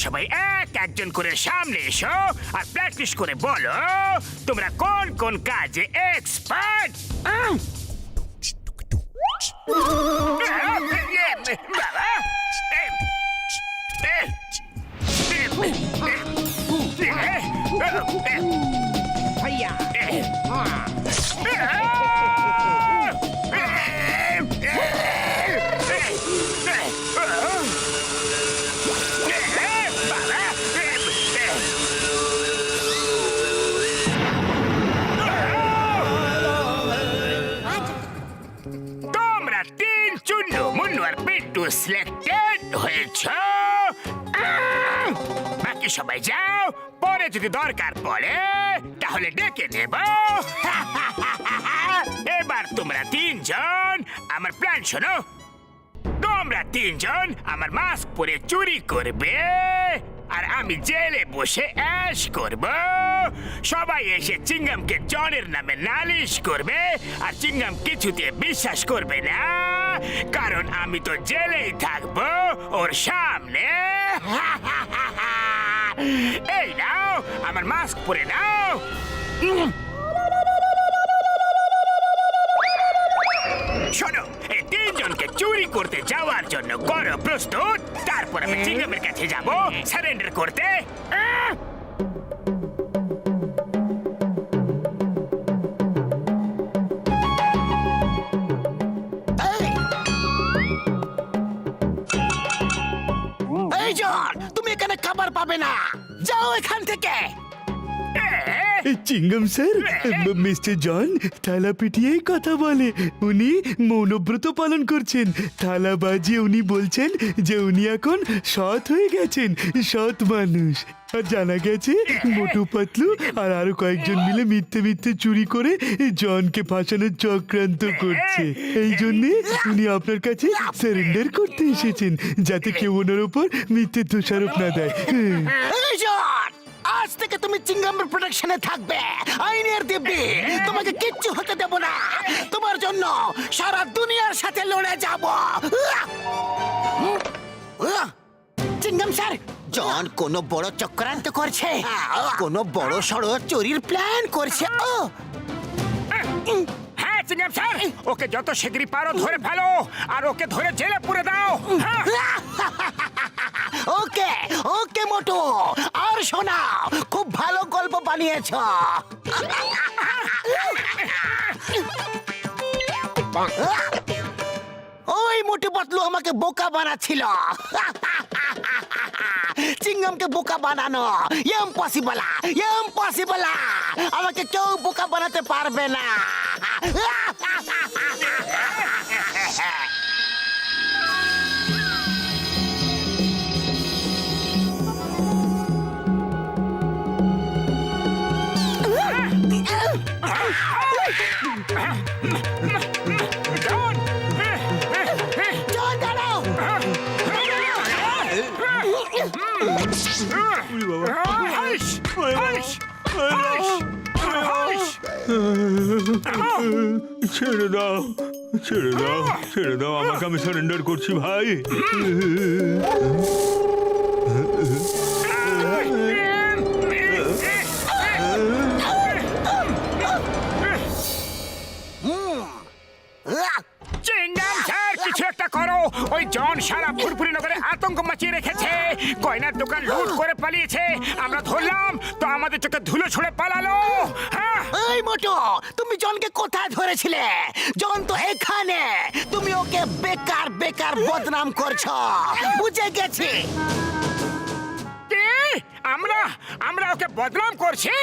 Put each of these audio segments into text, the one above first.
সবাই এক একজন করে সামনে এসো আর প্র্যাকটিস করে বলো তোমরা কোন কোন কাজে এক্সপার্ট হয়েছ। বাকি সবাই যাও, পরে যদি দরকার পড়ে, তাহলে ডেকে নেব। এবার তোমরা তিনজন, আমার প্ল্যান শোনো। তোমরা তিনজন আমার মাস্ক পরে চুরি করবে, আর আমি জেলে বসে অ্যাশ করব। সবাই এসে চিঙ্গামকে জনের নামে নালিশ করবে, আর চিঙ্গাম কিছুতে বিশ্বাস করবে না। কারণ আমি তো জেলেই থাকব ওর সামনে। এই নাও আমার মাস্ক পরে নাও। শোনো এই তিনজনকে চুরি করতে যাওয়ার জন্য করো প্রস্তুত। তারপর আমি চিংগামের কাছে যাব সারেন্ডার করতে। পাবে না। যাও এখান থেকে। চিঙ্গম স্যার মিস্টার জন থালা পিটিয়েই কথা বলে। উনি মৌনব্রত পালন করছেন। থালা বাজিয়ে উনি বলছেন যে উনি এখন সৎ হয়ে গেছেন সৎ মানুষ। জানা গেছে, মোটু পাতলু আর আরও কয়েকজন মিলে মিথ্যে মিথ্যে চুরি করে জনকে ফাঁসানোর চক্রান্ত করছে। এই জন্যে উনি আপনার কাছে সারেন্ডার করতে এসেছেন, যাতে কেউ ওনার উপর মিথ্যে দোষারোপ না দেয়। আজ থেকে তুমি চিঙ্গামের প্রোটেকশনে থাকবে। আইনের দিব্যি তোমাকে কিচ্ছু হতে দেব না। তোমার জন্য সারা দুনিয়ার সাথে লড়ে যাব। চিঙ্গাম স্যার জন কোন বড় চক্রান্ত করছে। কোন বড় সড় চুরির প্ল্যান করছে। ও! হ্যাঁ স্যার। ওকে যত শিগগিরই পারো ধরে ফেলো। আর ওকে ধরে জেলে পুরে দাও। ওকে ওকে মোটু আর শোনাও খুব ভালো গল্প বানিয়েছ। ওই মোটু পাতলু আমাকে বোকা বানাচ্ছিল। চিংগামকে বোকা বানানো ইম্পসিবল ইম্পসিবল আমাকে কেউ বোকা বানাতে পারবে না ছেড়ে দাও ছেড়ে দাও ছেড়ে দাও। আমাকে আমি সারেন্ডার করছি ভাই। ওই জন সারা ফুরফুরি নগরে আতঙ্ক মাচিয়ে রেখেছে। গয়নার দোকান লুট করে পালিয়েছে। আমরা ধরলাম তো আমাদের চোখে ধুলো ছুড়ে পালালো। হ্যাঁ। এই মোটো তুমি জনকে কোথায় ধরেছিলে? জন তো এখানে। তুমি ওকে বেকার বেকার বদনাম করছ। বুঝে গেছি। কি? আমরা আমরা ওকে বদনাম করছি?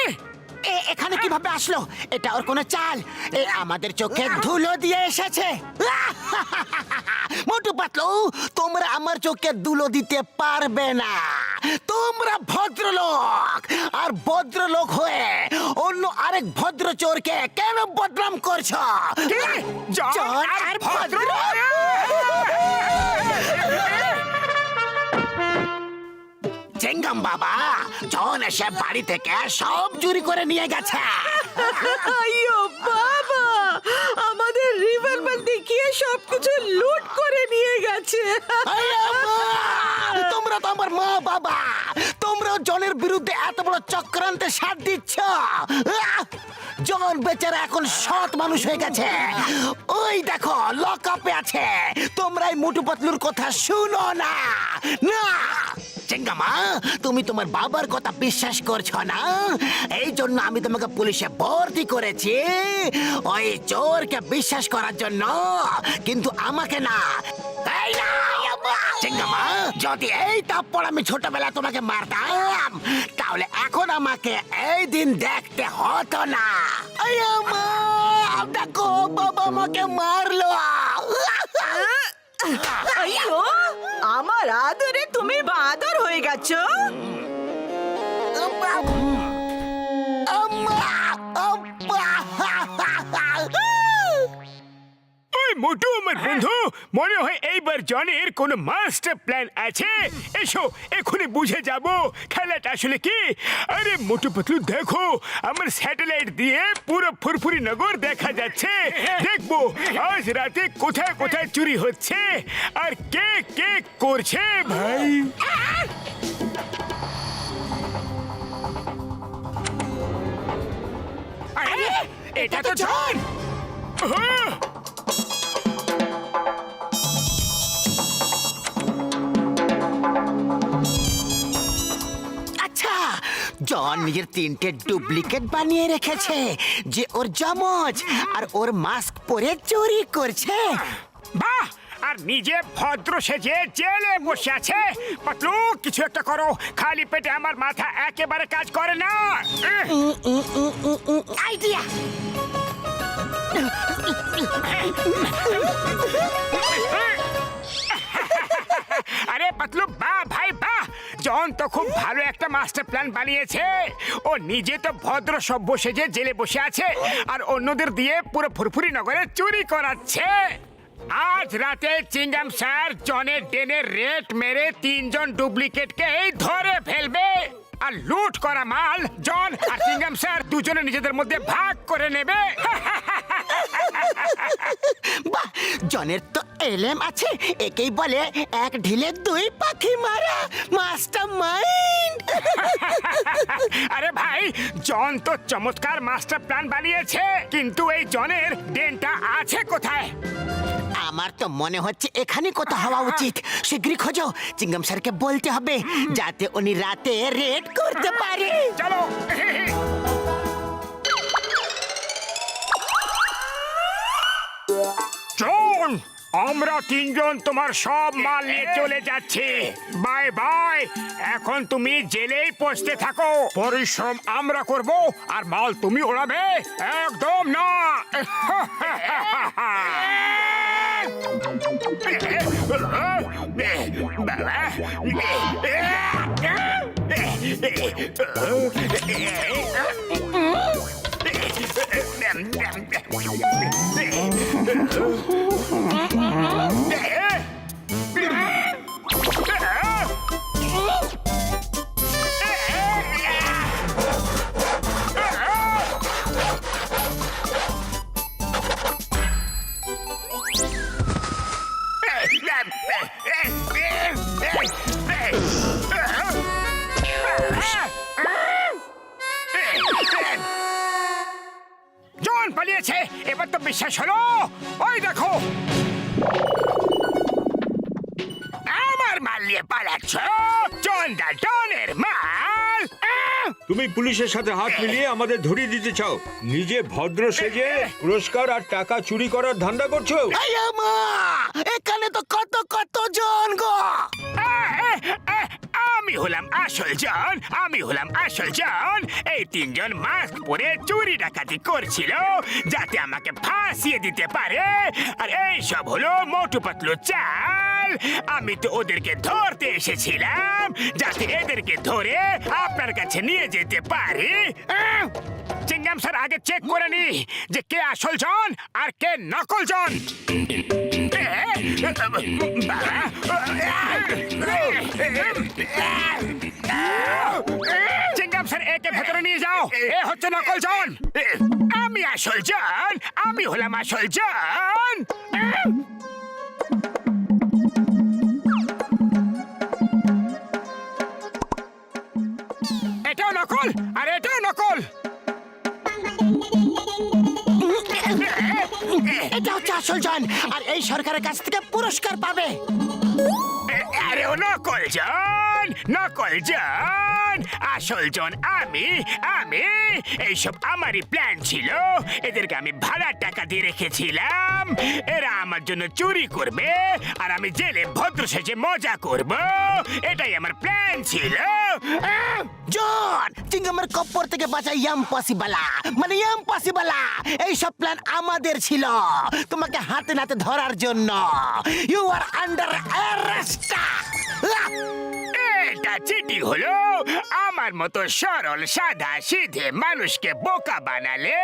এখানে কীভাবে আসলো? এটা ওর কোনো চাল। এ আমাদের চোখে ধুলো দিয়ে এসেছে। মোটু পাতলু তোমরা আমার চোখে ধুলো দিতে পারবে না। তোমরা ভদ্রলোক আর ভদ্রলোক হয়ে অন্য আরেক ভদ্র চোরকে কেন বদনাম করছ? আর আর ভদ্র? চেঙ্গাম বাবা। জন এসে বাড়ি থেকে সব চুরি করে নিয়ে গেছে। আইয়ো বাবা আমাদের রিভলভার দেখিয়ে সবকিছু লুট করে নিয়ে গেছে। তোমরা তো আমার মা বাবা। তোমরা জনের বিরুদ্ধে এত বড় চক্রান্তে সাথ দিচ্ছ! জন বেচারা এখন সৎ মানুষ হয়ে গেছে। ওই দেখো লক আপে আছে। তোমরা এই মুটু পাতলুর কথা শুনো না। না! চেঙ্গামা, তুমি তোমার বাবার কথা বিশ্বাস করছ না? এই জন্য আমি তোমাকে পুলিশে ভর্তি করেছি। ওই চোরকে বিশ্বাস করার জন্য, কিন্তু আমাকে না। চেঙ্গামা, যদি এই তাপ্পর আমি ছোটবেলা তোমাকে মারতাম, তাহলে এখন আমাকে এই দিন দেখতে হতো না। দেখো, বাবা আমাকে মারলো। আমার আদরে তুমি বাদর ওই মোটু আমার বন্ধু মনে হয় এইবার জনের কোনো মাস্টার প্ল্যান আছে। এসো এখনই বুঝে যাব খেলাটা আসলে কি। আরে মোটু পাতলু দেখো আমার স্যাটেলাইট দিয়ে পুরো ফুরফুরি নগর দেখা যাচ্ছে। দেখব আজ রাতে কোথায় কোথায় চুরি হচ্ছে আর কে কে করছে। ভাই। এটা তো জন আচ্ছা জন নিজের তিনটে ডুপ্লিকেট বানিয়ে রেখেছে যে ওর জমজ আর ওর মাস্ক পরে চুরি করছে। বাহ! নিজে ভদ্র সেজে জেলে বসে আছে। পাতলু কিছু একটা করো। খালি পেটে আমার মাথা একেবারে কাজ করে না। আইডিয়া! আরে পাতলু বা ভাই বা! জন তো খুব ভালো একটা মাস্টার প্ল্যান বানিয়েছে। ও নিজে তো ভদ্র সভ্য সেজে জেলে বসে আছে। আর অন্যদের দিয়ে পুরো ফুরফুরি নগরে চুরি করাচ্ছে। আজ রাতে চিঙ্গাম স্যার জনের ডেনের রেট মেরে তিনজন ডুপ্লিকেটকে ধরে ফেলবে। আর লুট করা মাল জন আর চিঙ্গাম স্যার দুজনে নিজেদের মধ্যে ভাগ করে নেবে। বাহ, জনের তো এলেম আছে। একেই বলে এক ঢিলে দুই পাখি মারা। মাইন্ড আরে ভাই জন তো চমৎকার মাস্টার প্ল্যান বানিয়েছে কিন্তু এই জনের ডেনটা আছে কোথায়? আমার তো মনে হচ্ছে এখানে কোথাও হওয়া উচিত। শীঘ্রই খোঁজো চিঙ্গম স্যারকে বলতে হবে যাতে উনি রাতে রেড করতে পারে। চলো। জন! আমরা তিনজন তোমার সব মাল নিয়ে চলে যাচ্ছি। Bye bye. এখন তুমি জেলেই পৌঁছতে থাকো। পরিশ্রম আমরা করব আর মাল তুমি ওড়াবে। একদম না। แดนแดนแดน মাল পালাচ্ছ? জন দা ডনের মাল আহ! তুমি পুলিশের সাথে হাত মিলিয়ে আমাদের ধরিয়ে দিতে চাও। নিজে ভদ্র সেজে পুরস্কার আর টাকা চুরি করার ধান্দা করছ? এই আমা, এখানে তো কত কত জন গো। আহ, আহ, আহ, আমি হলাম আসল জন আমি হলাম আসল জন। এই তিনজন মাস্ক পরে চুরি ডাকাতি করছিল যাতে আমাকে ফাঁসিয়ে দিতে পারে। আর এই সব হলো মোটু পাতলু চাল। আমি তো ওদেরকে ধরতে এসেছিলাম, যাতে এদেরকে ধরে আপনার কাছে নিয়ে যেতে পারি! চিংগাম স্যার, আগে চেক করে নি যে কে আসল জন আর কে চিংগাম স্যার, একে নিয়ে যাও। এ হচ্ছে নকল জন। আমি আসল জন, আমি হলাম আসল জন। नकुल. अरे तो नकुल. এটা হচ্ছে আসল জন আর এই সরকারের কাছ থেকে পুরস্কার পাবে। আরে ও নকল জন নকল জন। আসল জন আমি আমি এইসব আমারই প্ল্যান ছিল। এদেরকে আমি ভাড়ার টাকা দিয়ে রেখেছিলাম। এরা আমার জন্য চুরি করবে আর আমি জেলে ভদ্র সেজে মজা করব। এটাই আমার প্ল্যান ছিল! জন চিঙ্গামের কপ্পর থেকে বাঁচা ইয়াম পসিবলা মানে ইয়াম পসিবলা এই সব প্ল্যান আমাদের ছিল। তোমাকে হাতে নাতে ধরার জন্য। ইউ আর আন্ডার অ্যারেস্ট এটা চিঠি হলো আমার মতো সরল সাদা সিধে মানুষকে বোকা বানালে।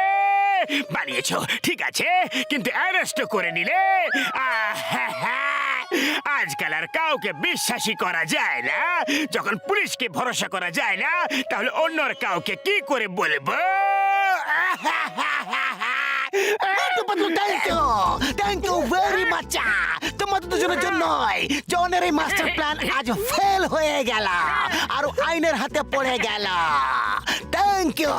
বানিয়েছো ঠিক আছে কিন্তু অ্যারেস্ট করে নিলে হ্যাঁ, হ্যাঁ। আজকাল আর কাউকে বিশ্বাসই করা যায় না। যখন পুলিশকে ভরসা করা যায় না তাহলে অন্যর কাউকে কি করে বলব? Thank you thank you very much তোমাদের দুজনের জন্যই জনের এই মাস্টার প্ল্যান আজ ফেল হয়ে গেল, আর আইনের হাতে পড়ে গেল। Thank you